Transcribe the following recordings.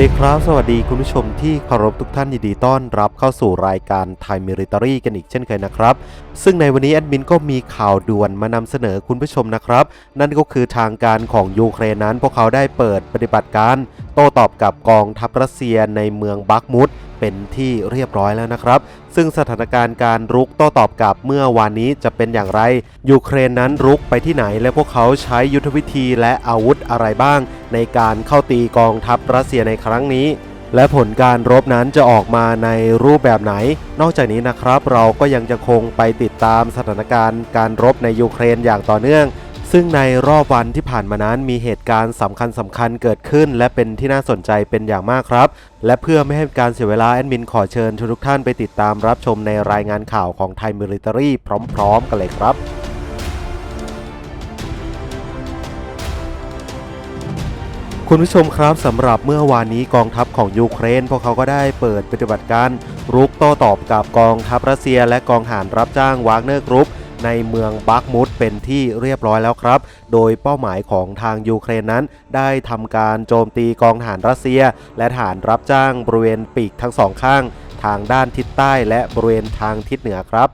สดีครับ สวัสดีคุณผู้ชมที่เคารพทุกท่านยินดีต้อนรับเข้าสู่รายการไทยมิลิตารีกันอีกเช่นเคยนะครับ ซึ่งในวันนี้แอดมินก็มีข่าวด่วนมานำเสนอคุณผู้ชมนะครับ นั่นก็คือทางการของยูเครนนั้น พวกเขาได้เปิดปฏิบัติการ โต้ตอบกับกองทัพรัสเซียในเมืองบักมุดเป็นที่เรียบร้อยแล้วนะครับ ซึ่งสถานการณ์การรุกโต้ตอบกับเมื่อวานนี้จะเป็นอย่างไร ยูเครนนั้นรุกไปที่ไหน และพวกเขาใช้ยุทธวิธีและอาวุธอะไรบ้าง ในการเข้าตีกองทัพรัสเซียในครั้งนี้ และผลการรบนั้นจะออกมาในรูปแบบไหน นอกจากนี้นะครับ เราก็ยังจะคงไปติดตามสถานการณ์การรบในยูเครนอย่างต่อเนื่อง ซึ่งในรอบวันที่ผ่านมานั้นมีเหตุการณ์สำคัญสำคัญเกิดขึ้น และเป็นที่น่าสนใจเป็นอย่างมากครับ และเพื่อไม่ให้การเสียเวลา แอดมินขอเชิญทุกท่านไปติดตามรับชมในรายงานข่าวของไทยมิลิเตอรี่พร้อม ๆ กันเลยครับคุณผู้ชมครับสำหรับเมื่อวานนี้กองทัพของยูเครน พวกเขาก็ได้เปิดปฏิบัติการรุกโต้ตอบกับกองทัพรัสเซีย และกองทหารรับจ้างวากเนอร์กรุ๊ปในเมืองบักมุด เป็นที่เรียบร้อยแล้วครับ โดยเป้าหมายของทางยูเครนนั้น ได้ทำการโจมตีกองทหารรัสเซีย และทหารรับจ้างบริเวณปีกทั้งสองข้าง ทางด้านทิศใต้และบริเวณทางทิศเหนือครับ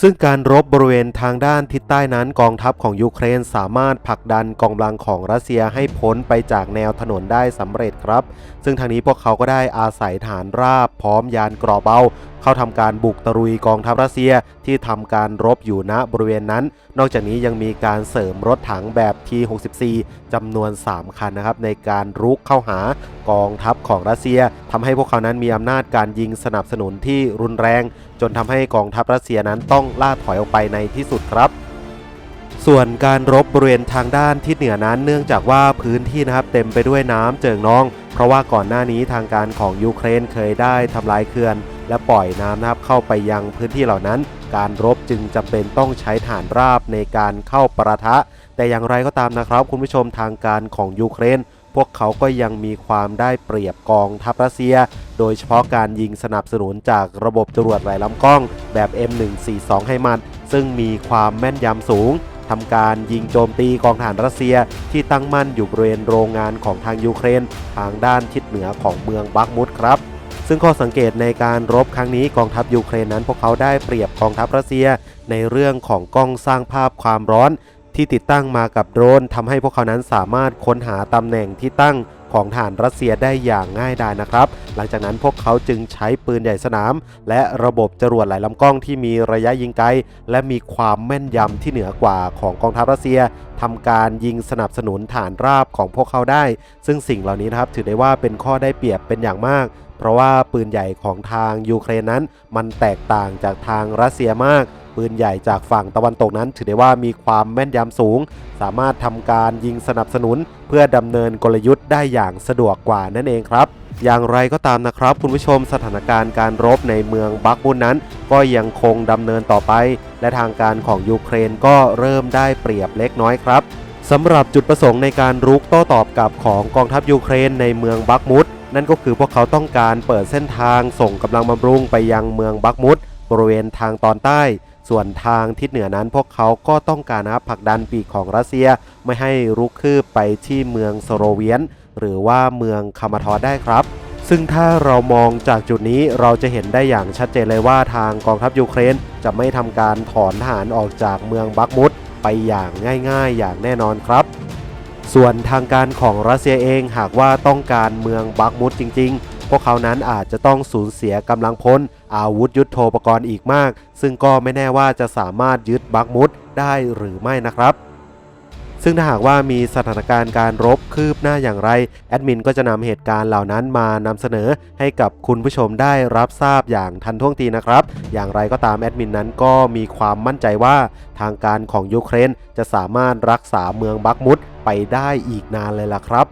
ซึ่งการรบบริเวณทางด้านทิศใต้นั้นกองทัพของยูเครนสามารถผลักดันกองกำลังของรัสเซียให้พ้นไปจากแนวถนนได้สำเร็จครับ ซึ่งทางนี้พวกเขาก็ได้อาศัยฐานราบพร้อมยานกรอเบา เข้าทำการบุกตะรุยกองทัพรัสเซียที่ทำการรบอยู่ณบริเวณนั้น นอกจากนี้ยังมีการเสริมรถถังแบบ T64 จำนวน 3 คันนะครับในการรุกเข้าหากองทัพของรัสเซียทำให้พวกเขานั้นมีอำนาจการยิงสนับสนุนที่รุนแรง จนทำให้กองทัพรัสเซียนั้นต้องล่าถอยออกไปในที่สุดครับส่วนการรบบริเวณทางด้านทิศเหนือนั้นเนื่องจากว่าพื้นที่นะครับเต็มไปด้วยน้ำเจิ่งนอง เพราะว่าก่อนหน้านี้ทางการของยูเครนเคยได้ทำลายเขื่อน และปล่อยน้ำนะครับเข้าไปยังพื้นที่เหล่านั้น การรบจึงจำเป็นต้องใช้ฐานราบในการเข้าประทะ แต่อย่างไรก็ตามนะครับ คุณผู้ชมทางการของยูเครน พวกเขาก็ยังมีความได้เปรียบกองทัพรัสเซีย โดยเฉพาะการยิงสนับสนุนจากระบบจรวดไหลลำกล้องแบบ M142 ให้มัน ซึ่งมีความแม่นยำสูงทำการยิงโจมตีกองทหารรัสเซียที่ตั้งมั่นอยู่บริเวณโรงงานของทางยูเครน ทางด้านทิศเหนือของเมืองบักมุดครับ ซึ่งข้อสังเกตในการรบครั้งนี้กองทัพยูเครนนั้น พวกเขาได้เปรียบกองทัพรัสเซีย ในเรื่องของกล้องสร้างภาพความร้อน ที่ติดตั้งมากับโดรนทำให้พวกเขานั้นสามารถค้นหาตำแหน่งที่ตั้งของฐานรัสเซียได้อย่างง่ายดายนะครับ หลังจากนั้นพวกเขาจึงใช้ปืนใหญ่สนาม และระบบจรวดหลายลำกล้องที่มีระยะยิงไกล และมีความแม่นยำที่เหนือกว่าของกองทัพรัสเซียทำการยิงสนับสนุนฐานราบของพวกเขาได้ ซึ่งสิ่งเหล่านี้นะครับถือได้ว่าเป็นข้อได้เปรียบเป็นอย่างมาก เพราะว่าปืนใหญ่ของทางยูเครนนั้น มันแตกต่างจากทางรัสเซียมาก ปืนใหญ่จากฝั่งตะวันตกนั้น ถือได้ว่ามีความแม่นยำสูง สามารถทำการยิงสนับสนุน เพื่อดำเนินกลยุทธ์ได้อย่างสะดวกกว่านั่นเองครับอย่างไรก็ตามนะครับ คุณผู้ชมสถานการณ์การรบในเมืองบักมุนนั้น ก็ยังคงดำเนินต่อไป และทางการของยูเครนก็เริ่มได้เปรียบเล็กน้อยครับสำหรับจุดประสงค์ในการรุกโต้ตอบกับของกองทัพยูเครนในเมืองบักมุด นั่นก็คือพวกเขาต้องการเปิดเส้นทางส่งกำลังบำรุงไปยังเมืองบักมุดบริเวณทางตอนใต้ ส่วนทางทิศเหนือนั้นพวกเขาก็ต้องการนะครับผลักดันปีกของรัสเซีย ไม่ให้รุกคืบไปที่เมืองโซโรเวียน หรือว่าเมืองคามาทอได้ครับ ซึ่งถ้าเรามองจากจุดนี้เราจะเห็นได้อย่างชัดเจนเลยว่าทางกองทัพยูเครน จะไม่ทำการถอนทหารออกจากเมืองบักมุดไปอย่างง่าย ๆ อย่างแน่นอนครับ ส่วนทางการของรัสเซียเองหากว่าต้องการเมืองบักมุดจริง ๆ พวกเขานั้นอาจจะต้องสูญเสียกำลังพลอาวุธยุโทโธปกรณ์อีกมาก ซึ่งก็ไม่แน่ว่าจะสามารถยึดบักมุดได้หรือไม่นะครับซึ่งถ้าหากว่ามีสถานการณ์การรบคืบหน้าอย่างไร แอดมินก็จะนำเหตุการณ์เหล่านั้นมานำเสนอให้กับคุณผู้ชมได้รับทราบอย่างทันท่วงทีนะครับ อย่างไรก็ตามแอดมินนั้นก็มีความมั่นใจว่าทางการของยูเครนจะสามารถรักษาเมืองบักมุด ไปได้อีกนานเลยล่ะครับ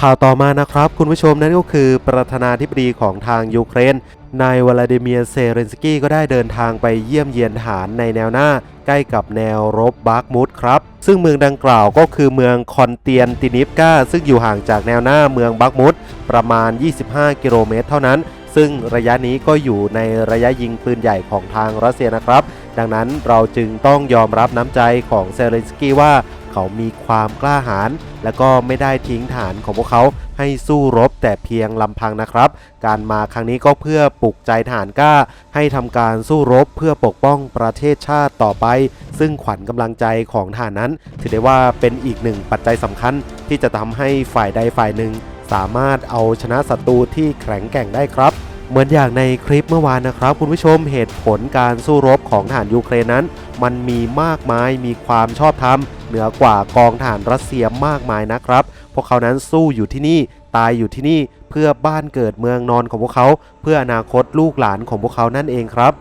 ข่าวต่อมานะครับคุณผู้ชมนั่นก็คือประธานาธิบดีของทางยูเครนนายวลาดิเมียเซเรนสกี้ก็ได้เดินทางไปเยี่ยมเยียนฐานในแนวหน้า ใกล้กับแนวรบบาร์กมุดครับ ซึ่งเมืองดังกล่าวก็คือเมืองคอนเตียนตินิฟกาซึ่งอยู่ห่างจากแนวหน้าเมืองบาร์กมุดประมาณ 25 กิโลเมตรเท่านั้น ซึ่งระยะนี้ก็อยู่ในระยะยิงปืนใหญ่ของทางรัสเซียนะครับ ดังนั้นเราจึงต้องยอมรับน้ำใจของเซเลนสกี้ว่าเขามีความกล้าหาญและก็ไม่ได้ทิ้งฐานของพวกเขาให้สู้รบแต่เพียงลำพังนะครับ การมาครั้งนี้ก็เพื่อปลุกใจฐานกล้า ให้ทำการสู้รบเพื่อปกป้องประเทศชาติต่อไป ซึ่งขวัญกำลังใจของฐานนั้น ถือได้ว่าเป็นอีกหนึ่งปัจจัยสำคัญ ที่จะทำให้ฝ่ายใดฝ่ายหนึ่ง สามารถเอาชนะศัตรูที่แข็งแกร่งได้ครับ เหมือนอย่างในคลิปเมื่อวานนะครับ คุณผู้ชมเหตุผลการสู้รบของทหารยูเครนนั้น มันมีมากมายมีความชอบธรรม เหนือกว่ากองทหารรัสเซียมากมายนะครับ พวกเขานั้นสู้อยู่ที่นี่ตายอยู่ที่นี่เพื่อบ้านเกิดเมืองนอนของพวกเขา เพื่ออนาคตลูกหลานของพวกเขานั่นเองครับ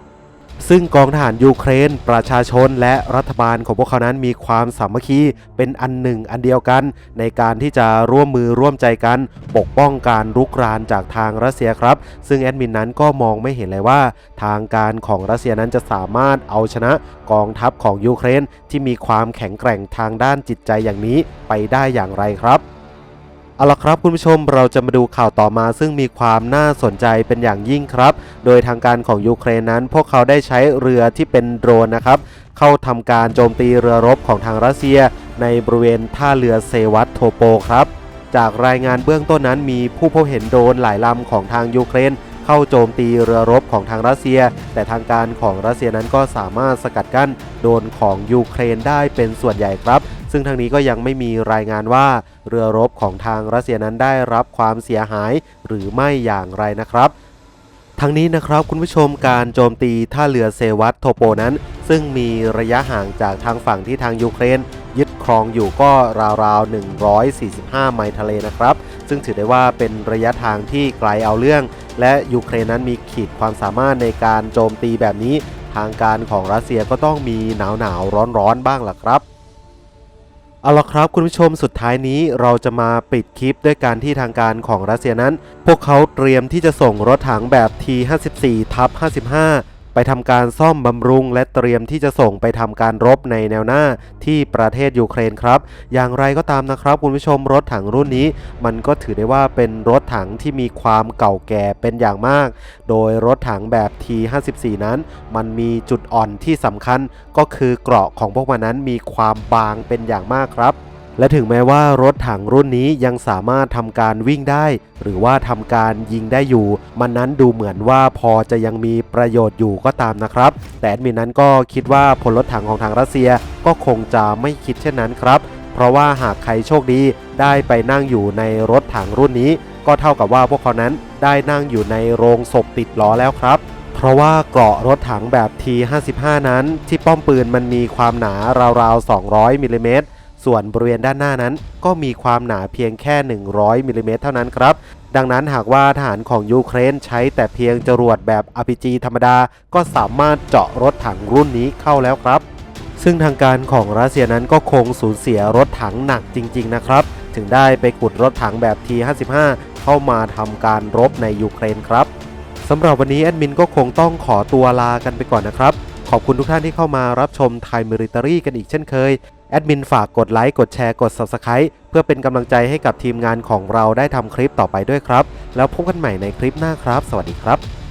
ซึ่งกองทหารยูเครน ประชาชนและรัฐบาลของพวกเขานั้นมีความสามัคคีเป็นอันหนึ่งอันเดียวกัน ในการที่จะร่วมมือร่วมใจกัน ปกป้องการรุกรานจากทางรัสเซียครับ ซึ่งแอดมินนั้นก็มองไม่เห็นเลยว่า ทางการของรัสเซียนั้นจะสามารถเอาชนะกองทัพของยูเครน ที่มีความแข็งแกร่งทางด้านจิตใจอย่างนี้ไปได้อย่างไรครับ เอาละครับคุณผู้ชมเราจะมาดูข่าวต่อมาซึ่งมีความน่าสนใจเป็นอย่างยิ่งครับ โดยทางการของยูเครนนั้น พวกเขาได้ใช้เรือที่เป็นโดรนนะครับ เข้าทำการโจมตีเรือรบของทางรัสเซีย ในบริเวณท่าเรือเซวัตโทโปครับ จากรายงานเบื้องต้นนั้นมีผู้พบเห็นโดรนหลายลำของทางยูเครน เข้าโจมตีเรือรบของทางรัสเซีย แต่ทางการของรัสเซียนั้นก็สามารถสกัดกั้นโดรนของยูเครนได้เป็นส่วนใหญ่ครับ ซึ่งทางนี้ก็ยังไม่มีรายงานว่าเรือรบของทางรัสเซียนั้นได้รับความเสียหายหรือไม่อย่างไรนะครับทั้งนี้นะครับคุณผู้ชมการโจมตีท่าเรือเซวัตโทโปนั้น ซึ่งมีระยะห่างจากทางฝั่งที่ทางยูเครน ยึดครองอยู่ก็ราวๆ 145 ไมล์ทะเลนะครับ ซึ่งถือได้ว่าเป็นระยะทางที่ไกลเอาเรื่อง และยูเครนนั้นมีขีดความสามารถในการโจมตีแบบนี้ ทางการของรัสเซียก็ต้องมีหนาวหนาวร้อนร้อนๆบ้างล่ะครับ เอาละครับคุณผู้ชมสุดท้ายนี้เราจะมาปิดคลิปด้วยการที่ทางการของรัสเซียนั้น พวกเขาเตรียมที่จะส่งรถถังแบบ T54 ทับ55 ไปทำการซ่อมบำรุง และเตรียมที่จะส่งไปทำการรบในแนวหน้าที่ประเทศยูเครนครับ อย่างไรก็ตามนะครับคุณผู้ชมรถถังรุ่นนี้ มันก็ถือได้ว่าเป็นรถถังที่มีความเก่าแก่เป็นอย่างมาก โดยรถถังแบบ T54 นั้น มันมีจุดอ่อนที่สำคัญก็คือเกราะของพวกมันนั้นมีความบางเป็นอย่างมากครับ และถึงแม้ว่ารถถังรุ่นนี้ยังสามารถทำการวิ่งได้ หรือว่าทำการยิงได้อยู่ มันนั้นดูเหมือนว่าพอจะยังมีประโยชน์อยู่ก็ตามนะครับ แต่แอดมินนั้นก็คิดว่าพลรถถังของทางรัสเซียก็คงจะไม่คิดเช่นนั้นครับ เพราะว่าหากใครโชคดีได้ไปนั่งอยู่ในรถถังรุ่นนี้ ก็เท่ากับว่าพวกเขานั้นได้นั่งอยู่ในโรงศพติดล้อแล้วครับเพราะว่าเกราะรถถังแบบ T55 นั้น ที่ป้อมปืนมันมีความหนาราวๆ 200มิลลิเมตร ส่วนบริเวณด้านหน้านั้น ก็มีความหนาเพียงแค่ 100มิลลิเมตรเท่านั้นครับ ดังนั้นหากว่าทหารของยูเครนใช้แต่เพียงจรวดแบบ RPG ธรรมดา ก็สามารถเจาะรถถังรุ่นนี้เข้าแล้วครับ ซึ่งทางการของรัสเซียนั้นก็คงสูญเสียรถถังหนักจริง ๆ นะครับ ถึงได้ไปขุดรถถังแบบ T55 เข้ามาทำการรบในยูเครนครับสำหรับวันนี้แอดมินก็คงต้องขอตัวลากันไปก่อนนะครับ ขอบคุณทุกท่านที่เข้ามารับชมไทยมิริตารีกันอีกเช่นเคย ดมินฝากกดไลค์ กดแชร์ กด Subscribe เพื่อเป็นกำลังใจให้กับทีมงานของเราได้ทำคลิปต่อไปด้วยครับ แล้วพบกันใหม่ในคลิปหน้าครับ สวัสดีครับ